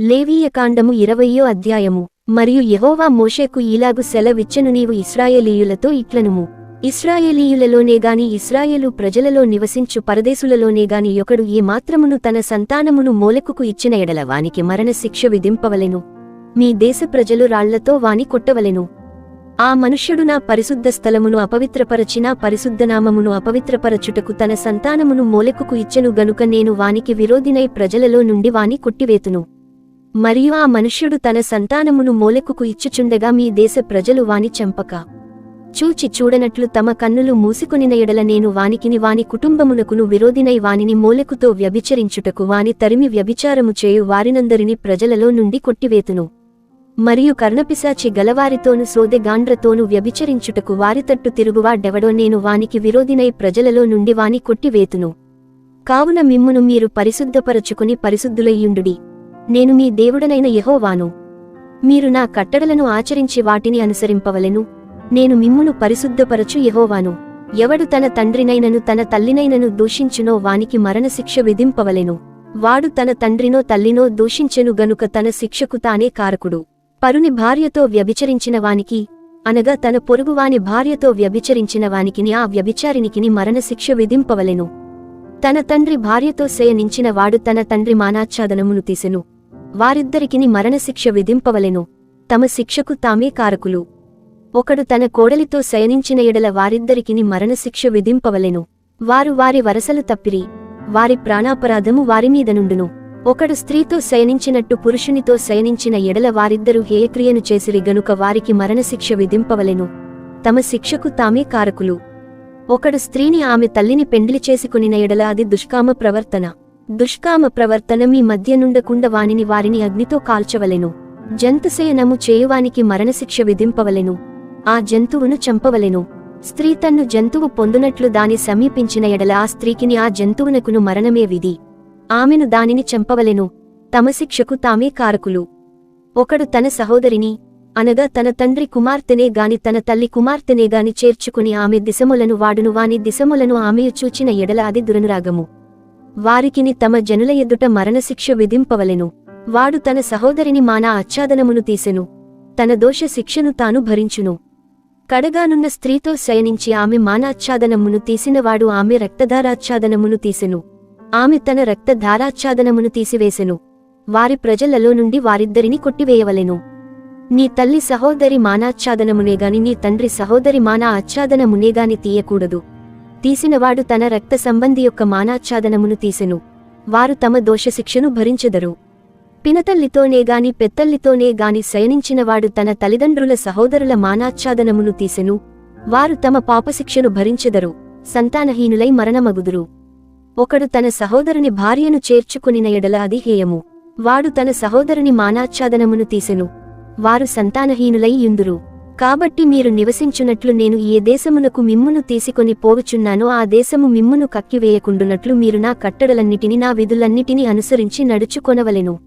లేవీయకాండము ఇరవయ్యో అధ్యాయము. మరియు యహోవా మోషేకు ఈలాగు సెలవిచ్చెను నీవు ఇస్రాయేలీయులతో ఇట్లనుము. ఇస్రాయేలీయులలోనేగాని ఇస్రాయేలు ప్రజలలో నివసించు పరదేశులలోనే గాని ఒకడు ఈ మాత్రమును తన సంతానమును మోలెకుకు ఇచ్చిన ఎడల వానికి మరణశిక్ష విధింపవలెను. మీ దేశ ప్రజలు రాళ్ళతో వాని కొట్టవలెను. ఆ మనుష్యుడు నా పరిశుద్ధ స్థలమును అపవిత్రపరచిన పరిశుద్ధనామమును అపవిత్రపరచుటకు తన సంతానమును మోలెకుకు ఇచ్చెను గనుక నేను వానికి విరోధినై ప్రజలలో నుండి వాని కొట్టివేతును. మరియు ఆ మనుష్యుడు తన సంతానమును మోలెకుకు ఇచ్చుచుండగా మీ దేశ ప్రజలు వాని చంపక. చూచి చూడనట్లు తమ కన్నులు మూసుకునిన ఎడల నేను వానికిని వాని కుటుంబమునకును విరోధినై వానిని మోలెకుతో వ్యభిచరించుటకు వాని తరిమి వ్యభిచారము చేయు వారినందరిని ప్రజలలో నుండి కొట్టివేతును. మరియు కర్ణపిశాచి గలవారితోను సోదె గాండ్రతోను వ్యభిచరించుటకు వారితట్టు తిరుగువాడెవడో నేను వానికి విరోధినై ప్రజలలో నుండి వాని కొట్టివేతును. కావున మిమ్మును మీరు పరిశుద్ధపరచుకుని పరిశుద్ధులయ్యుండుడి. నేను మీ దేవుడనైన యహోవాను. మీరు నా కట్టడలను ఆచరించి వాటిని అనుసరింపవలెను. నేను మిమ్మును పరిశుద్ధపరచు యహోవాను. ఎవడు తన తండ్రినైనను తన తల్లినైనను దూషించునో వానికి మరణశిక్ష విధింపవలెను. వాడు తన తండ్రినో తల్లినో దూషించెను గనుక తన శిక్షకు తానే కారకుడు. పరుని భార్యతో వ్యభిచరించిన వానికి అనగా తన పొరుగువాని భార్యతో వ్యభిచరించిన వానికిని ఆ వ్యభిచారినికిని మరణశిక్ష విధింపవలెను. తన తండ్రి భార్యతో శయనించిన వాడు తన తండ్రి మానాచ్ఛాదనమును తీసెను. వారిద్దరికిని మరణశిక్ష విధింపవలెను. తమ శిక్షకు తామే కారకులు. ఒకడు తన కోడలితో శయనించిన ఎడల వారిద్దరికిని మరణశిక్ష విధింపవలెను. వారు వారి వరసలు తప్పిరి. వారి ప్రాణాపరాధము వారిమీద నుండును. ఒకడు స్త్రీతో శయనించినట్టు పురుషునితో శయనించిన ఎడల వారిద్దరూ హేయక్రియను చేసిరి గనుక వారికి మరణశిక్ష విధింపవలెను. తమ శిక్షకు తామే కారకులు. ఒకడు స్త్రీని ఆమె తల్లిని పెండ్లి చేసుకునిన ఎడల అది దుష్కామ ప్రవర్తన. దుష్కామ ప్రవర్తన మీ మధ్య నుండకుండా వానిని వారిని అగ్నితో కాల్చవలెను. జంతుశయనము చేయువానికి మరణశిక్ష విధింపవలెను. ఆ జంతువును చంపవలెను. స్త్రీ తన్ను జంతువు పొందునట్లు దాని సమీపించిన ఎడల ఆ స్త్రీకిని ఆ జంతువునకును మరణమే విధి. ఆమెను దానిని చంపవలెను. తమ శిక్షకు తామే కారకులు. ఒకడు తన సహోదరిని అనగా తన తండ్రి కుమార్తెనే గాని తన తల్లి కుమార్తెనే గాని చేర్చుకుని ఆమె దిశములను వాడును. వాని దిశములను ఆమెయు చూచిన ఎడల అది దురనురాగము. వారికిని తమ జనుల ఎదుట మరణశిక్ష విధింపవలెను. వాడు తన సహోదరిని మానా ఆచ్ఛాదనమును తీసెను. తన దోష శిక్షను తాను భరించును. కడగానున్న స్త్రీతో శయనించి ఆమె మానాచ్ఛాదనమును తీసినవాడు ఆమె రక్తధారాచ్ఛాదనమును తీసెను. ఆమె తన రక్తధారాచ్ఛాదనమును తీసివేసెను. వారి ప్రజలలో నుండి వారిద్దరిని కొట్టివేయవలెను. నీ తల్లి సహోదరి మానాచ్ఛాదనమునేగాని నీ తండ్రి సహోదరి మానా ఆచ్ఛాదనమునేగాని తీయకూడదు. తీసినవాడు తన రక్త సంబంధి యొక్క మానాచ్ఛాదనమును తీసెను. వారు తమ దోషశిక్షను భరించెదరు. పినతల్లితోనే గాని పెత్తల్లితోనే గాని శయనించినవాడు తన తల్లిదండ్రుల సహోదరుల మానాచ్ఛాదనమును తీసెను. వారు తమ పాపశిక్షను భరించెదరు. సంతానహీనులై మరణమగుదురు. ఒకడు తన సహోదరుని భార్యను చేర్చుకునిన ఎడల అది హేయము. వాడు తన సహోదరుని మానాచ్ఛాదనమును తీసెను. వారు సంతానహీనులై యుందురు. కాబట్టి మీరు నివసించున్నట్లు నేను ఏ దేశమునకు మిమ్మును తీసుకొని పోవుచున్నానో ఆ దేశము మిమ్మును కక్కివేయకుండునట్లు మీరు నా కట్టడలన్నిటిని నా విధులన్నిటినీ అనుసరించి నడుచుకొనవలెను.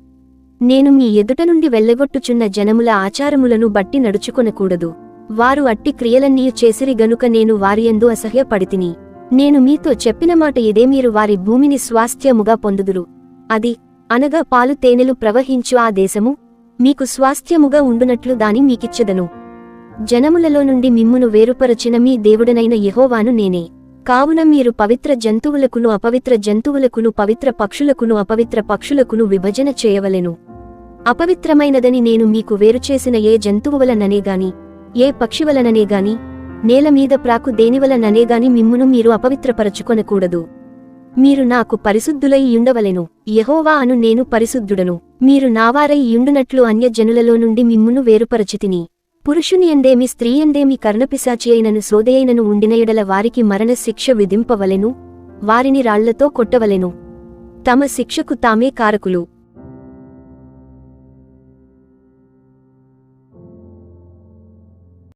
నేను మీ ఎదుట నుండి వెళ్ళగొట్టుచున్న జనముల ఆచారములను బట్టి నడుచుకొనకూడదు. వారు అట్టి క్రియలన్నీ చేసిరి గనుక నేను వారియందు అసహ్యపడితిని. నేను మీతో చెప్పిన మాట ఇదే మీరు వారి భూమిని స్వాస్థ్యముగా పొందుదురు. అది అనగా పాలు తేనెలు ప్రవహించు ఆ దేశము మీకు స్వాస్థ్యముగా ఉండునట్లు దాని మీకిచ్చెదను. జనములలో నుండి మిమ్మును వేరుపరచిన మీ దేవుడనైన యహోవాను నేనే. కావున మీరు పవిత్ర జంతువులకును అపవిత్ర జంతువులకును పవిత్ర పక్షులకును అపవిత్ర పక్షులకును విభజన చేయవలెను. అపవిత్రమైనదని నేను మీకు వేరుచేసిన ఏ జంతువు వలననేగాని ఏ పక్షి వలననేగాని నేల మీద ప్రాకు దేనివలననేగాని మిమ్మును మీరు అపవిత్రపరచుకొనకూడదు. మీరు నాకు పరిశుద్ధులై యుండవలెను. యెహోవా అను నేను పరిశుద్ధుడను. మీరు నావారై యుండునట్లు అన్యజనులలో నుండి మిమ్మును వేరుపరచితిని. పురుషుని ఎందేమి స్త్రీ ఎందేమి కర్ణపిశాచి అయినను సోదయైనను ఉండిన ఎడల వారికి మరణ శిక్ష విధింపవలెను వారిని రాళ్ళతో కొట్టవలెను. తమ శిక్షకు తామే కారకులు.